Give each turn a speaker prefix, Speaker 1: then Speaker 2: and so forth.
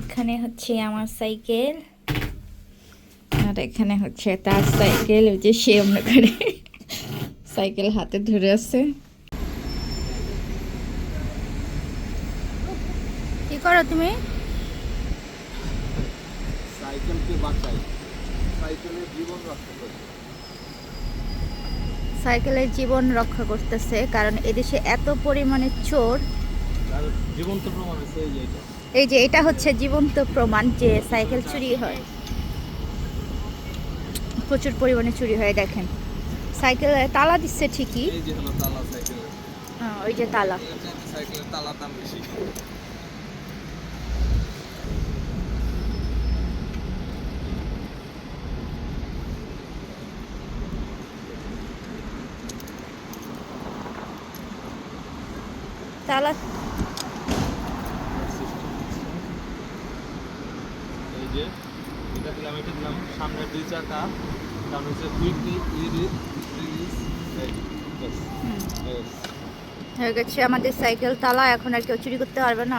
Speaker 1: এখানে হচ্ছে আমার সাইকেল। আর এখানে হচ্ছে তার সাইকেল ওই যে সে অন্য করে। সাইকেল হাতে ধরে আছে। কি করো তুমি?
Speaker 2: সাইকেলকে বাঁচাই। সাইকেলের জীবন রক্ষা করি
Speaker 1: সাইকেলের জীবন রক্ষা করতেছে কারণ এদেশে এত পরিমাণে চোর।
Speaker 2: এই যে এটা।
Speaker 1: হচ্ছে জীবন্ত প্রমাণ যে সাইকেল চুরি হয়। প্রচুর পরিমাণে চুরি হয় দেখেন। সাইকেল তালা দিচ্ছে ঠিকই।
Speaker 2: এই যে তালা
Speaker 1: হ্যাঁ, ওই যে তালা। তালা
Speaker 2: এই যে এটা দিলাম নাম সামনে দুই চাকা কারণ হচ্ছে কুইকলি
Speaker 1: হয়ে গেছে আমাদের সাইকেল তালা এখন আর কেউ চুরি করতে পারবে না।